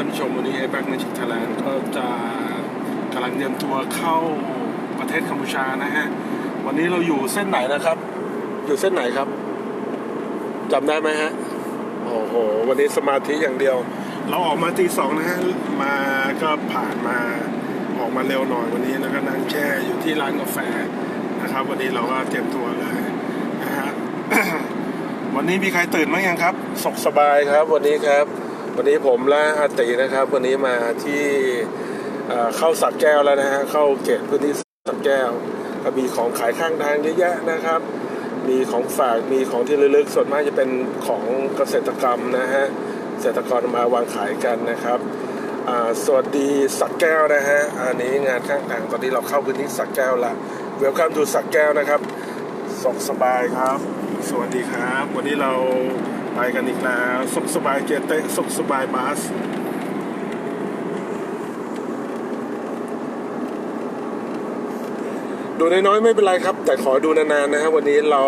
ท่านผู้ชมวันนี้ a อ a c Magic Thailand ก็จะกำลังเตรียมตัวเข้าประเทศกัมพูชานะฮะ วันนี้เราอยู่เส้นไหนนะครับ อยู่เส้นไหนครับจำได้ไหมฮะ โอ้โห วันนี้สมาธิอย่างเดียว เราออกมาตีสองนะฮะ มาก็ผ่านมาออกมาเร็วหน่อยวันนี้แล้วก็นั่งแช่อยู่ที่ร้านกาแฟนะครับ วันนี้เราก็เตรียมตัวเลยนะฮะ วันนี้มีใครตื่นไหมยังครับสกสบายครับวันนี้ครับ วันนี้ผมและอาตินะครับ วันนี้มาที่เข้าสักแก้วแล้วนะฮะเข้าเขตพื้นที่สักแก้วก็มีของขายข้างทางเยอะแยะนะครับ มีของฝากมีของที่ระลึกส่วนมากจะเป็นของเกษตรกรรมนะฮะเกษตรกรมาวางขายกันนะครับสวัสดีสักแก้วนะฮะอันนี้งานข้างทางตอนนี้เราเข้าพื้นที่สักแก้วละเวลคัมดูสักแก้วนะครับสุขสบายครับ สวัสดีครับ วันนี้เรา ไปกันอีกแล้วสุขสบายเจเตสุขสบายบัสดูน้อยๆไม่เป็นไรครับ แต่ขอดูนานๆนะครับ วันนี้เรา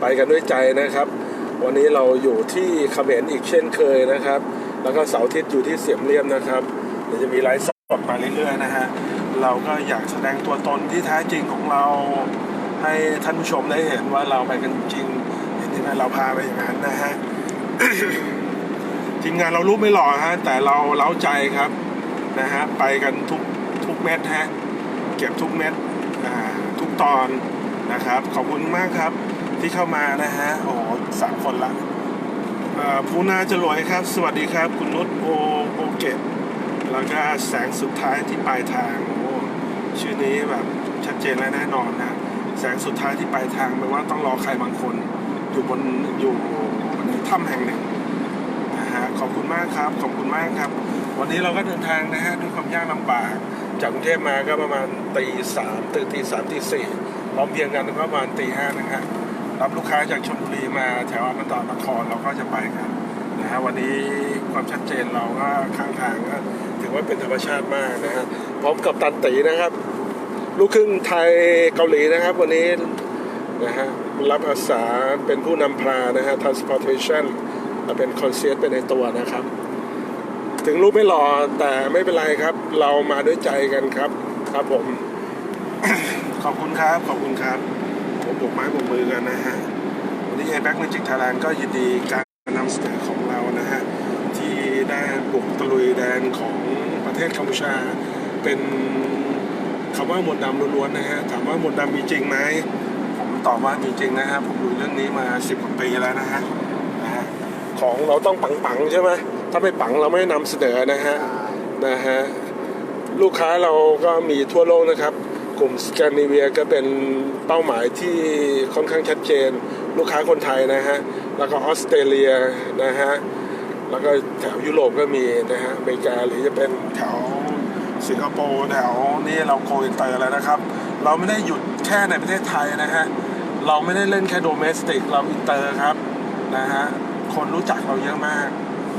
ไปกันด้วยใจนะครับ วันนี้เราอยู่ที่เขมรอีกเช่นเคยนะครับ แล้วก็เสาร์อาทิตย์อยู่ที่เสียมเรียมนะครับเดี๋ยวจะมีไลฟ์สดมาเรื่อยๆนะฮะเราก็อยากแสดงตัวตนที่แท้จริงของเราให้ท่านผู้ชมได้เห็นว่าเราไปกันจริง นที่ไหมเราพาไปอย่างนั้นนะฮะทีมงานเรารูปไม่หล่อฮะ แต่เราเล้าใจครับนะฮะไปกันทุกทุกเม็ดฮะเก็บทุกเม็ดทุกตอนนะครับ ขอบคุณมากครับที่เข้ามานะฮะโอ้สามคนละเอ่อภูนาจรวยครับ สวัสดีครับ คุณนุชโอโอเกตแล้วก็แสงสุดท้ายที่ปลายทางโอ้ชื่อนี้แบบชัดเจนและแน่นอนนะแสงสุดท้ายที่ปลายทางแปลว่าต้องรอใครบางคน อยู่บนอยู่ในถ้ำแห่งหนึ่งนะฮะขอบคุณมากครับ ขอบคุณมากครับ วันนี้เราก็เดินทางนะฮะด้วยความยากลำบาก จากกรุงเทพมาก็ประมาณตีสามตื่นตีสามตีสี่พร้อมเพียงกันก็ประมาณตีห้านะฮะรับลูกค้าจากชลบุรีมาแถวอมตะนครเราก็จะไปกันนะฮะวันนี้ความชัดเจนเราก็ข้างทางก็ถือว่าเป็นธรรมชาติมากนะฮะพร้อมกับตันตีนะครับ ลูกครึ่งไทยเกาหลีนะครับ วันนี้นะฮะ รับอาสาเป็นผู้นำพานะฮะ transportation และเป็น concierge เป็นในตัวนะครับ ถึงรูปไม่หล่อแต่ไม่เป็นไรครับ เรามาด้วยใจกันครับ ครับผม ขอบคุณครับ ขอบคุณครับ ผมบุกไม้บุกมือกันนะฮะ วันนี้ a อ a c Magic Thailand ก็ยินดีการนำเสนอของเรานะฮะ ที่ได้บุกตะลุยแดนของประเทศกัมพูชา เป็นคำว่ามนต์ดำล้วนๆนะฮะ ถามว่ามนต์ดำมีจริงไหม ตอบว่ามีจริงนะฮะผมดูเรื่องนี้มาสิบกว่าปีแล้วนะฮะของเราต้องปังๆใช่ไหมถ้าไม่ปังเราไม่นำเสนอนะฮะนะฮะลูกค้าเราก็มีทั่วโลกนะครับ กลุ่มสแกนดิเวียก็เป็นเป้าหมายที่ค่อนข้างชัดเจน ลูกค้าคนไทยนะฮะแล้วก็ออสเตรเลียนะฮะแล้วก็แถวยุโรปก็มีนะฮะอเมริกาหรือจะเป็นแถวสิงคโปร์แถวนี้เราโกอินเตอร์แล้วนะครับ เราไม่ได้หยุดแค่ในประเทศไทยนะฮะ เราไม่ได้เล่นแค่โดเมสติก เราอินเตอร์ครับนะฮะคนรู้จักเราเยอะมาก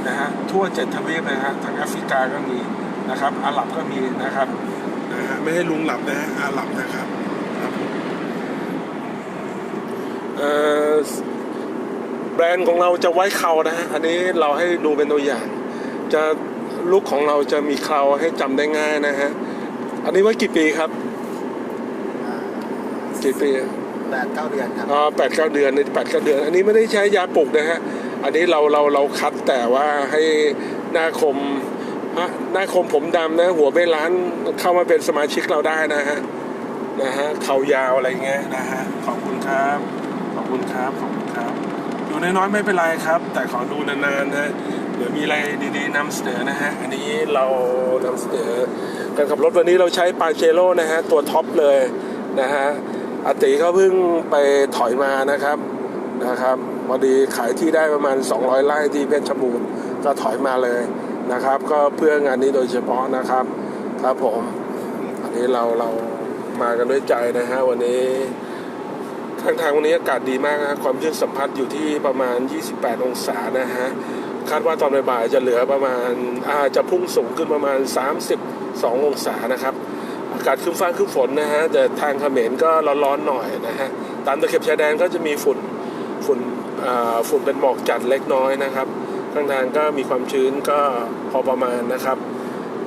นะฮะทั่วเจ็ดทวีปเลยฮะทางแอฟริกาก็มีนะครับอาหรับก็มีนะครับนะฮะไม่ให้ลุงหลับนะฮะอาหรับนะครับครับผมเอ่อแบรนด์ของเราจะไว้เครานะฮะอันนี้เราให้ดูเป็นตัวอย่าง จะลุกของเราจะมีเคราให้จำได้ง่ายนะฮะอันนี้ไว้กี่ปีครับ กี่ปี แปดเก้าเดือนครับอ๋อแปดเก้าเดือนในแปดเก้าเดือน อันนี้ไม่ได้ใช้ยาปลุกนะฮะ อันนี้เราเราเราคัดแต่ว่าให้หน้าคมฮะหน้าคมผมดำนะ หัวไม่ล้านเข้ามาเป็นสมาชิกเราได้นะฮะนะฮะเขายาวอะไรเงี้ยนะฮะขอบคุณครับ ขอบคุณครับขอบคุณครับดูน้อยๆไม่เป็นไรครับ แต่ขอดูนานๆนะเดี๋ยวมีอะไรดีๆนำเสนอนะฮะอันนี้เรานำเสนอการขับรถวันนี้เราใช้ปาเจโร่นะฮะตัวท็อปเลยนะฮะ อาติเขาเพิ่งไปถอยมานะครับนะครับพอดีขายที่ได้ประมาณ 200ไร่ที่เพชรบูรณ์ก็ถอยมาเลยนะครับ ก็เพื่องานนี้โดยเฉพาะนะครับครับผมอันนี้เราเรามากันด้วยใจนะฮะวันนี้ทางทางวันนี้อากาศดีมากนะความชื้นสัมผัสอยู่ที่ประมาณ 28 องศานะฮะคาดว่าตอนบ่ายจะเหลือประมาณอาจะพุ่งสูงขึ้นประมาณ 32 องศานะครับากาศคึ้มฟ้าคึ้มฝนนะฮะแต่ทางเขมรก็ร้อนๆหน่อยนะฮะตามตะเข็บชายแดนก็จะมีฝุ่นฝุ่นอ่าฝุ่นเป็นหมอกจัดเล็กน้อยนะครับข้างทางก็มีความชื้นก็พอประมาณนะครับ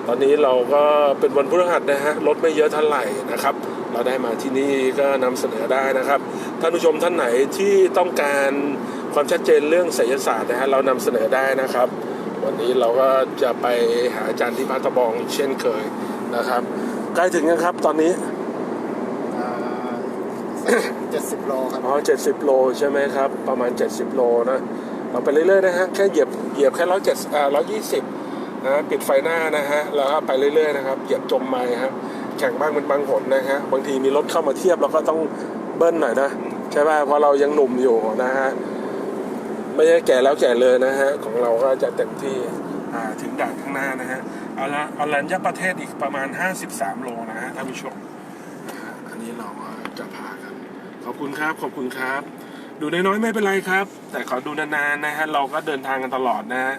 ตอนนี้เราก็เป็นวันพฤหัสนะฮะรถไม่เยอะเท่าไหร่นะครับ เราได้มาที่นี่ก็นำเสนอได้นะครับท่านผู้ชมท่านไหนที่ต้องการความชัดเจนเรื่องไสยศาสตร์นะฮะเรานำเสนอได้นะครับ วันนี้เราก็จะไปหาอาจารย์ที่พัทบองเช่นเคยนะครับ ใกล้ถึงยังครับ ตอนนี้เจ็ดสิบโลครับอ๋อเจ็ดสิบโลใช่ไหมครับ ประมาณ70โลนะเราไปเรื่อยๆนะฮะแค่เหยียบเหยียบแค่ร้อยเจ็ดอ่าร้อยยี่สิบนะปิดไฟหน้านะฮะแล้วก็ไปเรื่อยๆนะครับเหยียบจมไม้ครับแข่งบ้างเป็นบางหนนะฮะบางทีมีรถเข้ามาเทียบเราก็ต้องเบิ้ลหน่อยนะใช่ป่ะเพราะเรายังหนุ่มอยู่นะฮะไม่ใช่แก่แล้วแก่เลยนะฮะของเราก็จะเต็มที่อ่าถึงด่านข้างหน้านะฮะเอาละเอลัญญประเทศอีกประมาณ 53 โลนะฮะท่านผู้ชมนะฮะอันนี้เราก็จะพากัน ขอบคุณครับ ขอบคุณครับ ดูน้อยๆไม่เป็นไรครับ แต่ขอดูนานๆนะฮะ เราก็เดินทางกันตลอดนะฮะ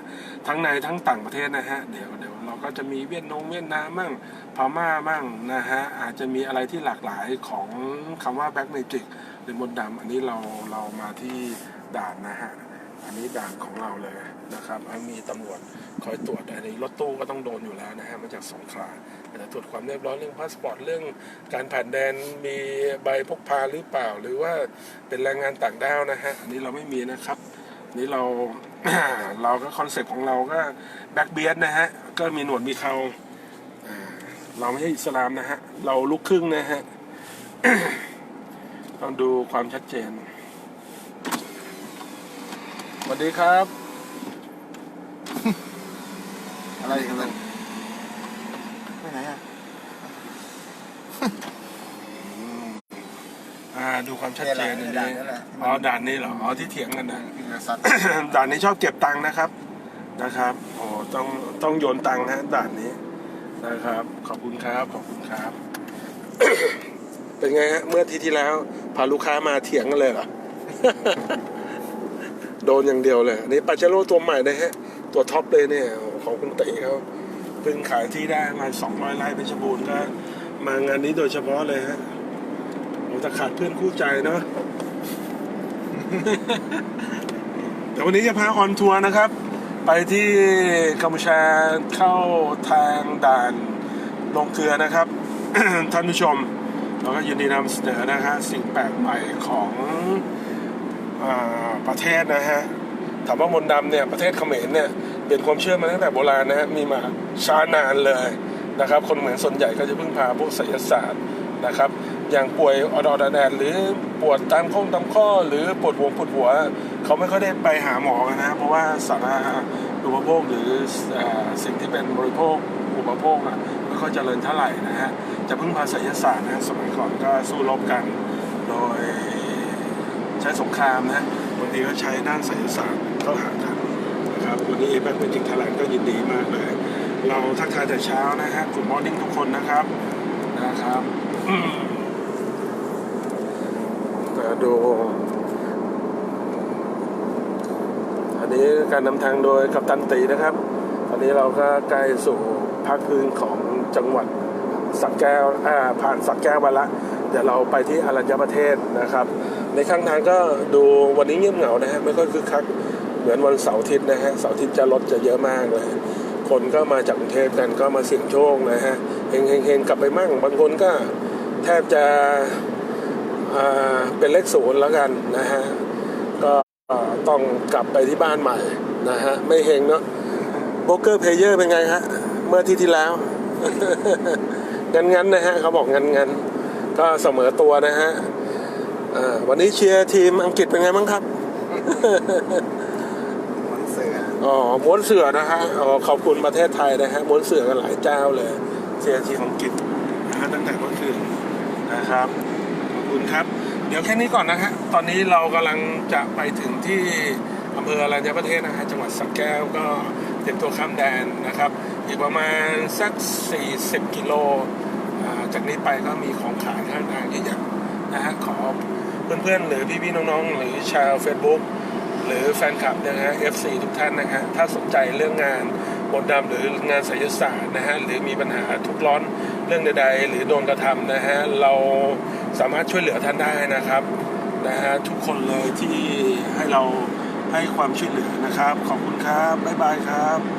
ทั้งในทั้งต่างประเทศนะฮะ เดี๋ยวเดี๋ยวเราก็จะมีเวียดนงเวียดนามมั่งพม่ามั่งนะฮะ อาจจะมีอะไรที่หลากหลายของคำว่าแบ็กเมจิกหรือมนต์ดำอันนี้เราเรามาที่ด่านนะฮะ อันนี้ด่านของเราเลย นะครับแล้วมีตำรวจคอยตรวจอันนี้รถตู้ก็ต้องโดนอยู่แล้วนะฮะมาจากสงขลาอาจจะตรวจความเรียบร้อยเรื่องพาสปอร์ตเรื่องการผ่านแดนมีใบพกพาหรือเปล่า หรือว่าเป็นแรงงานต่างด้าวนะฮะอันนี้เราไม่มีนะครับนี่เราเราก็คอนเซ็ปต์ของเราก็แบ็กเบียดนะฮะก็มีหนวดมีเขาอ่าเราไม่ใช่อิสลามนะฮะเราลูกครึ่งนะฮะต้องดูความชัดเจนสวัสดีครับ อะไรกันเลยไปไหนอะอ่าดูความชัดเจนเนี่อัยนแหละนี้ด่านนั่นแหละอ๋อด่านนี้เหรออ๋อที่เถียงกันนะพิงสัตว์ด่านนี้ชอบเก็บตังค์นะครับนะครับโอ้ต้องต้องโยนตังค์นะด่านนี้นะครับ ขอบคุณครับขอบคุณครับ เป็นไงฮะเมื่ออาที่ที่แล้วพาลูกค้ามาเถียงกันเลยเหรอโดนอย่างเดียวเลยอันนี่ปาเจโร่ตัวใหม่นะฮะ ตัวท็อปเลยเนี่ยของคุณตีเขาเพิ่งขายที่ได้มาสองร้อยไร่เพชบูรณ์ก็มางานนี้โดยเฉพาะเลยฮะโอ้แต่ขาดเพื่อนคู่ใจเนาะแต่วันนี้จะพาออนทัวร์นะครับ ไปที่กัมพูชาเข้าทางด่านลงเกลือนะครับ ท่านผู้ชมเราก็ยินดีนำเสนอนะฮะสิ่งแปลกใหม่ของอประเทศนะฮะ ถามว่ามนต์ดำเนี่ยประเทศเขมรเนี่ยเป็นความเชื่อมาตั้งแต่โบราณนะฮะมีมาช้านานเลยนะครับ คนเหมือนส่วนใหญ่ก็จะพึ่งพาพวกไสยศาสตร์นะครับ อย่างป่วยอดอดแดดหรือปวดตามข้องตามข้อ หรือปวดหัวปวดหัว เขาไม่ค่อยได้ไปหาหมอกันนะ เพราะว่าสาระอุปโภคหรือสิ่งที่เป็นบริโภคอุปโภคอะไม่ค่อยเจริญเท่าไหร่นะฮะจะพึ่งพาไสยศาสตร์นะสมัยก่อนก็สู้รบกันโดยใช้สงครามนะบางทีก็ใช้ด้านไสยศาสตร์ เข้าหากันนะครับวันนี้เอแบกเป็นจริงไทยแลนด์ก็ยินดีมากเลย เราทักทายแต่เช้านะฮะคุณมอร์นิ่งทุกคนนะครับนะครับมาดูอันนี้การนำทางโดยกัปตันตีนะครับตอนนี้เราก็ใกล้สู่ภาคพื้นของจังหวัดสักแก้วอ่าผ่านสักแก้วมาละเดี๋ยวเราไปที่อรัญญประเทศนะครับ ในข้างทางก็ดูวันนี้เงียบเหงานะฮะไม่ค่อยคึกคัก เหมือนวันเสาร์อาทิตย์นะฮะเสาร์อาทิตย์จะรถจะเยอะมากเลยคนก็มาจากกรุงเทพกันก็มาเสี่ยงโชคนะฮะเฮงเฮงเฮงกลับไปมั่งบางคนก็แทบจะเป็นเลขศูนย์แล้วกันนะฮะก็ต้องกลับไปที่บ้านใหม่นะฮะไม่เฮงเนาะโบรกเกอร์เพเยอร์เป็นไงฮะเมื่อที่ที่แล้ว งั้นงั้นนะฮะเขาบอกงั้นงั้นๆก็เสมอตัวนะฮะวันนี้เชียร์ทีมอังกฤษเป็นไงบ้างครับ อ๋อม้วนเสือนะฮะอ๋อขอบคุณประเทศไทยนะฮะม้วนเสือกันหลายเจ้าเลยเชียร์ทีมอังกฤษนะฮะตั้งแต่เมื่อคืนนะครับขอบคุณครับ เดี๋ยวแค่นี้ก่อนนะฮะตอนนี้เรากำลังจะไปถึงที่อำเภออรัญญประเทศนะฮะจังหวัดสระแก้วก็เตรียมตัวข้ามแดนนะครับอีกประมาณสัก 40 กิโลอ่าจากนี้ไปก็มีของขายข้างทางเยอะแยะนะฮะขอเพื่อนๆ หรือพี่ๆ น้องๆ หรือชาว Facebook หรือแฟนคลับนะฮะ FC ทุกท่านนะฮะถ้าสนใจเรื่องงานบทดำหรืองานศิลศาสตร์นะฮะหรือมีปัญหาทุกข์ร้อนเรื่องใดๆ หรือโดนกระทำนะฮะเราสามารถช่วยเหลือท่านได้นะครับนะฮะทุกคนเลยที่ให้เราให้ความช่วยเหลือนะครับ ขอบคุณครับบ๊ายบายครับ